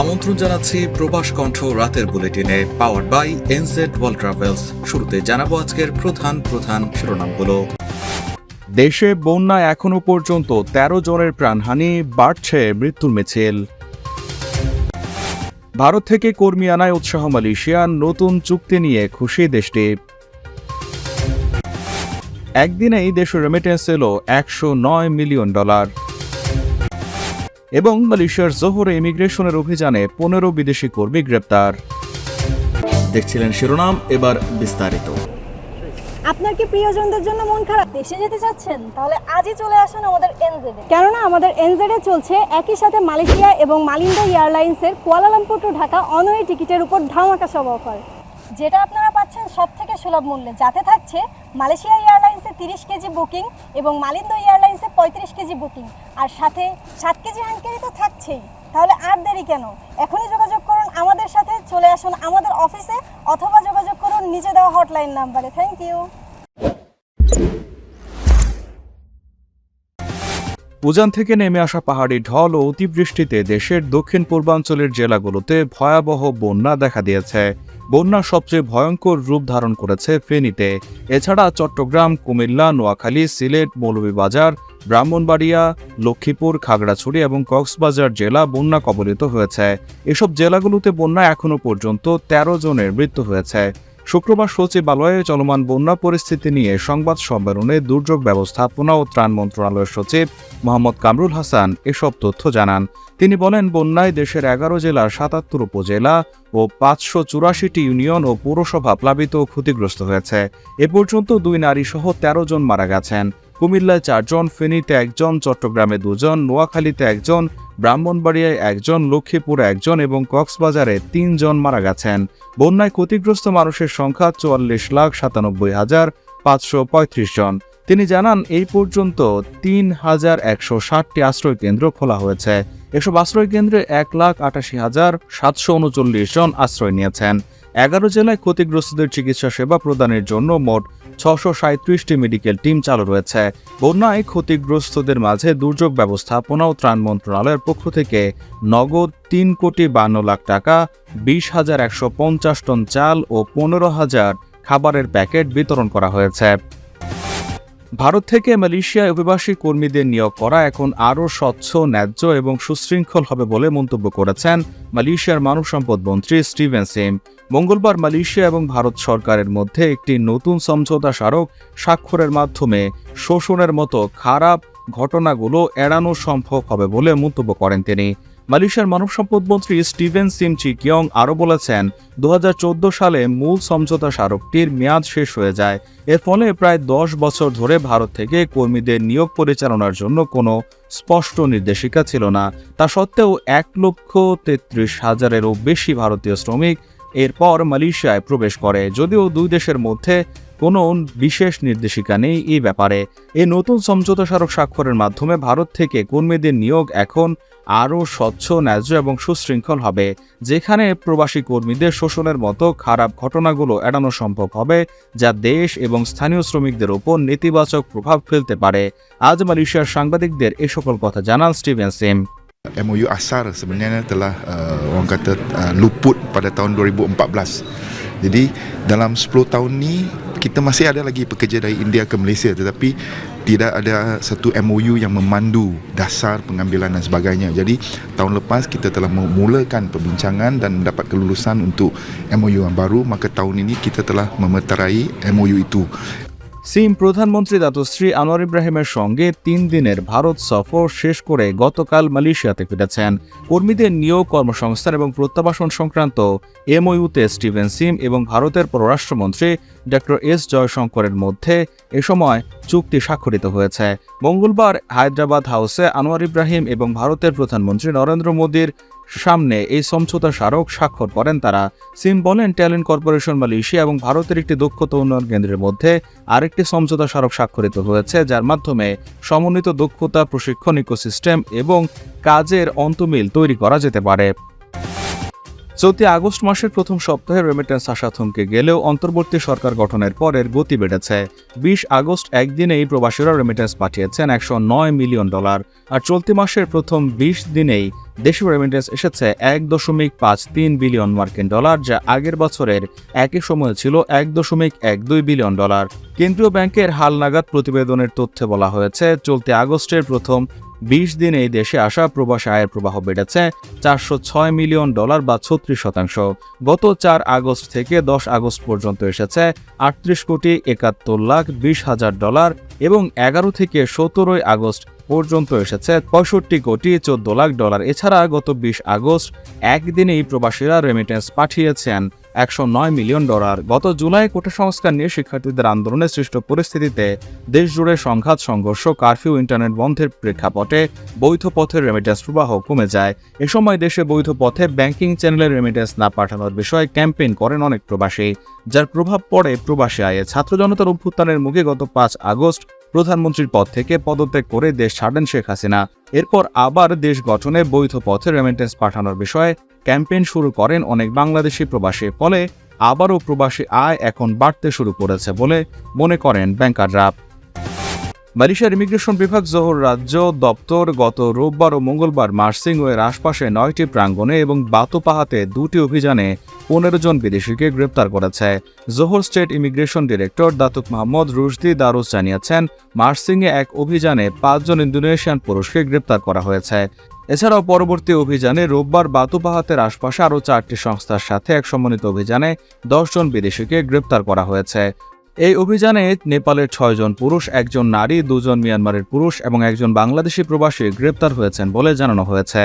আমন্ত্রণ জানাচ্ছি প্রবাস কণ্ঠ রাতের বুলেটিনে power by NZ world travels শুরুতে জানাব আজকের প্রধান প্রধান শিরোনামগুলো। দেশে বন্যা এখনও পর্যন্ত ১৩ জনের প্রাণহানি, বাড়ছে মৃত্যুর মিছিল। ভারত থেকে কর্মী আনায় উৎসাহ মালয়েশিয়ার নতুন চুক্তি নিয়ে খুশি দেশটি। একদিনেই দেশের রেমিটেন্স এলো একশো নয় মিলিয়ন ডলার। এবং মালয়েশিয়ার জোহরে ইমিগ্রেশনের অভিযানে পনেরো বিদেশি কর্মী গ্রেপ্তার। দেখছিলেন শিরোনাম, এবার বিস্তারিত। আপনার কি প্রিয়জনদের জন্য মন খারাপ? দেশে যেতে চাচ্ছেন? তাহলে আজই চলে আসুন আমাদের এনজেডে কেননা আমাদের এনজেডে চলছে একই সাথে মালয়েশিয়া এবং মালিন্দা এয়ারলাইন্সের কুয়ালালামপুর টু ঢাকা অনওয়ে টিকিটের উপর ধামাকা সব অফার। যেটা আপনারা পাচ্ছেন সব থেকে সুলভ মূল্যে। যাতে থাকছে মালয়েশিয়া এয়ারলাইন্সে তিরিশ কেজি বুকিং এবং মালিন্দ এয়ারলাইন্সে পঁয়ত্রিশ কেজি বুকিং। আর সাথে সাত কেজি হ্যান্ড তো থাকছেই। তাহলে আর দেরি কেন? এখনই যোগাযোগ করুন আমাদের সাথে, চলে আসুন আমাদের অফিসে অথবা যোগাযোগ করুন নিজে দেওয়া হটলাইন নাম্বারে থ্যাংক ইউ উজান থেকে নেমে আসা পাহাড়ি ঢল ও অতিবৃষ্টিতে দেশের দক্ষিণ পূর্বাঞ্চলের জেলাগুলোতে ভয়াবহ বন্যা দেখা দিয়েছে। বন্যা সবচেয়ে ভয়ঙ্কর রূপ ধারণ করেছে ফেনীতে। এছাড়া চট্টগ্রাম, কুমিল্লা, নোয়াখালী, সিলেট, মৌলভীবাজার, ব্রাহ্মণবাড়িয়া, লক্ষ্মীপুর, খাগড়াছড়ি এবং কক্সবাজার জেলা বন্যা কবলিত হয়েছে। এসব জেলাগুলোতে বন্যা এখনও পর্যন্ত ১৩ জনের মৃত্যু হয়েছে। শুক্রবার সচিবালয়ে চলমান বন্যা পরিস্থিতি নিয়ে সংবাদ সম্মেলনে দুর্যোগ ব্যবস্থাপনা ও ত্রাণ মন্ত্রণালয়ের সচিব মোহাম্মদ কামরুল হাসান এসব তথ্য জানান। তিনি বলেন, বন্যায় দেশের এগারো জেলার সাতাত্তর উপজেলা ও পাঁচশো চুরাশিটি ইউনিয়ন ও পৌরসভা প্লাবিত ক্ষতিগ্রস্ত হয়েছে। এ পর্যন্ত দুই নারী সহ তেরো জন মারা গেছেন। কুমিল্লায় চারজন, ফেনীতে একজন, চট্টগ্রামে দুজন, নোয়াখালীতে একজন, ব্রাহ্মণবাড়িয়ায় একজন, লক্ষ্মীপুরে একজন এবং কক্সবাজারে তিনজন মারা গেছেন। বন্যায় ক্ষতিগ্রস্ত মানুষের সংখ্যা চুয়াল্লিশ লাখ সাতানব্বই হাজার পাঁচশো পঁয়ত্রিশ জন। তিনি জানান, এই পর্যন্ত তিন হাজার একশো ষাটটি আশ্রয় কেন্দ্র খোলা হয়েছে। এসব আশ্রয় কেন্দ্রে এক লাখ আটাশি হাজার সাতশো উনচল্লিশ জন আশ্রয় নিয়েছেন। এগারো জেলায় ক্ষতিগ্রস্তদের চিকিৎসা সেবা প্রদানের জন্য মোট ছশো সাঁত্রিশটি মেডিকেল টিম চালু রয়েছে। বন্যায় ক্ষতিগ্রস্তদের মাঝে দুর্যোগ ব্যবস্থাপনা ও ত্রাণ মন্ত্রণালয়ের পক্ষ থেকে নগদ তিন কোটি বান্ন লাখ টাকা, বিশ হাজার একশো পঞ্চাশ টন চাল ও পনেরো হাজার খাবারের প্যাকেট বিতরণ করা হয়েছে। ভারত থেকে মালয়েশিয়ায় অভিবাসী কর্মীদের নিয়োগ করা এখন আরও স্বচ্ছ, ন্যায্য এবং সুশৃঙ্খল হবে বলে মন্তব্য করেছেন মালয়েশিয়ার মানব সম্পদ মন্ত্রী স্টিভেন সিম। মঙ্গলবার মালয়েশিয়া এবং ভারত সরকারের মধ্যে একটি নতুন সমঝোতা স্মারক স্বাক্ষরের মাধ্যমে শোষণের মতো খারাপ ঘটনাগুলো এড়ানো সম্ভব হবে বলে মন্তব্য করেন তিনি। মালয়েশিয়ার মানব সম্পদ মন্ত্রী স্টিভেন সিম চিকিয়ং আরও বলেছেন দু হাজার চোদ্দ সালে মূল সমঝোতা স্মারকটির মেয়াদ শেষ হয়ে যায়। এর ফলে প্রায় দশ বছর ধরে ভারত থেকে কর্মীদের নিয়োগ পরিচালনার জন্য কোনো স্পষ্ট নির্দেশিকা ছিল না। তা সত্ত্বেও এক লক্ষ তেত্রিশ হাজারেরও বেশি ভারতীয় শ্রমিক এরপর মালয়েশিয়ায় প্রবেশ করে, যদিও দুই দেশের মধ্যে কোনো বিশেষ নির্দেশিকা নেই এই ব্যাপারে। এই নতুন সমঝোতা স্মারক স্বাক্ষরের মাধ্যমে ভারত থেকে কর্মীদের নিয়োগ এখন আরও স্বচ্ছ ন্যায্য এবং সুশৃঙ্খল হবে যেখানে প্রবাসী কর্মীদের শোষণের মতো খারাপ ঘটনাগুলো এড়ানো সম্ভব হবে যা দেশ এবং স্থানীয় শ্রমিকদের ওপর নেতিবাচক প্রভাব ফেলতে পারে। আজ মালয়েশিয়ার সাংবাদিকদের এ সকল কথা জানান Steven Sim MOU ASAR sebenarnya telah uh, orang kata uh, luput pada tahun 2014. Jadi dalam 10 tahun ni kita masih ada lagi pekerja dari India ke Malaysia tetapi tidak ada satu MOU yang memandu dasar pengambilan dan sebagainya. Jadi tahun lepas kita telah memulakan perbincangan dan mendapat kelulusan untuk MOU yang baru maka tahun ini kita telah memeterai MOU itu. Sim প্রধানমন্ত্রী Datuk Seri Anwar ইব্রাহিমের সঙ্গে তিন দিনের ভারত সফর শেষ করে গতকাল মালয়েশিয়াতে ফিরেছেন। কর্মীদের নিয়োগ, কর্মসংস্থান এবং প্রত্যাবাসন সংক্রান্ত এমওইউতে স্টিভেন সিম এবং ভারতের পররাষ্ট্রমন্ত্রী ডক্টর এস জয়শঙ্করের মধ্যে এ সময় চুক্তি স্বাক্ষরিত হয়েছে। মঙ্গলবার হায়দ্রাবাদ হাউসে আনোয়ার ইব্রাহিম এবং ভারতের প্রধানমন্ত্রী নরেন্দ্র মোদীর সামনে এই সমঝোতা স্মারক স্বাক্ষর করেন তারা। Symbol and talent corporation Malaysia এবং ভারতের একটি দক্ষতা উন্নয়ন কেন্দ্রের মধ্যে আরেকটি সমঝোতা স্মারক স্বাক্ষরিত হয়েছে, যার মাধ্যমে সমন্বিত দক্ষতা, প্রশিক্ষণ, ইকোসিস্টেম এবং কাজের অন্তমিল তৈরি করা যেতে পারে। চলতি আগস্ট মাসের প্রথম সপ্তাহে রেমিটেন্স আসা থমকে গেলেও অন্তর্বর্তী সরকার গঠনের পরের গতি বেড়েছে। বিশ আগস্ট একদিনেই প্রবাসীরা রেমিটেন্স পাঠিয়েছেন একশো নয় মিলিয়ন ডলার আর চলতি মাসের প্রথম বিশ দিনেই দেশীয় রেমিটেন্স এসেছে এক দশমিক পাঁচ তিন বিলিয়ন মার্কিন ডলার, যা আগের বছরের একই সময়ে ছিল এক দশমিক এক দুই বিলিয়ন ডলার। কেন্দ্রীয় ব্যাংকের হালনাগাদ প্রতিবেদনের তথ্যে বলা হয়েছে, চলতি আগস্টের প্রথম বিশ দিনে এই দেশে আসা প্রবাস আয়ের প্রবাহ বেড়েছে চারশো ছয় মিলিয়ন ডলার বা ছত্রিশ শতাংশ। গত চার আগস্ট থেকে দশ আগস্ট পর্যন্ত এসেছে আটত্রিশ কোটি একাত্তর লাখ বিশ হাজার ডলার এবং এগারো থেকে সতেরোই আগস্ট পর্যন্ত এসেছে পঁয়ষট্টি কোটি চোদ্দ লাখ ডলার। এছাড়া গত বিশ আগস্ট একদিনেই প্রবাসীরা রেমিটেন্স পাঠিয়েছেন একশো নয় মিলিয়ন ডলার। গত জুলাই কোটা সংস্কার নিয়ে শিক্ষার্থীদের আন্দোলনে সৃষ্ট পরিস্থিতিতে দেশজুড়ে সংঘাত, সংঘর্ষ, কারফিউ, ইন্টারনেট বন্ধের প্রেক্ষাপটে বৈধ পথের রেমিটেন্স প্রবাহ কমে যায়। এ সময় দেশে বৈধ পথে ব্যাংকিং চ্যানেলের রেমিটেন্স না পাঠানোর বিষয়ে ক্যাম্পেইন করেন অনেক প্রবাসী, যার প্রভাব পড়ে প্রবাসী আয়ে। ছাত্র জনতার অভ্যুত্থানের মুখে গত পাঁচ আগস্ট প্রধানমন্ত্রীর পদ থেকে পদত্যাগ করে দেশ ছাড়েন শেখ হাসিনা। এরপর আবার দেশ গঠনে বৈধ পথে রেমিটেন্স পাঠানোর বিষয়ে ক্যাম্পেইন শুরু করেন অনেক বাংলাদেশি প্রবাসী, ফলে আবারও প্রবাসী আয় এখন বাড়তে শুরু করেছে বলে মনে করেন ব্যাংকাররা। মালয়েশিয়ার ইমিগ্রেশন বিভাগ জোহর রাজ্য দপ্তর গত রোববার ও মঙ্গলবার মার্সিং ও আশপাশে নয়টি প্রাঙ্গণে এবং বাতুপাহাতে দুটি অভিযানে পনেরো জন বিদেশিকে গ্রেপ্তার করেছে। Johor state immigration director Datuk Mohammad Rusdi Darus জানিয়েছেন মার্সিংয়ে এক অভিযানে পাঁচজন ইন্দোনেশিয়ান পুরুষকে গ্রেপ্তার করা হয়েছে। এছাড়াও পরবর্তী অভিযানে রোববার বাতুপাহাতের আশপাশে আরও চারটি সংস্থার সাথে এক সমন্বিত অভিযানে দশজন বিদেশিকে গ্রেপ্তার করা হয়েছে। এই অভিযানে নেপালের ছয়জন পুরুষ, একজন নারী, দুজন মিয়ানমারের পুরুষ এবং একজন বাংলাদেশি প্রবাসী গ্রেপ্তার হয়েছেন বলে জানানো হয়েছে।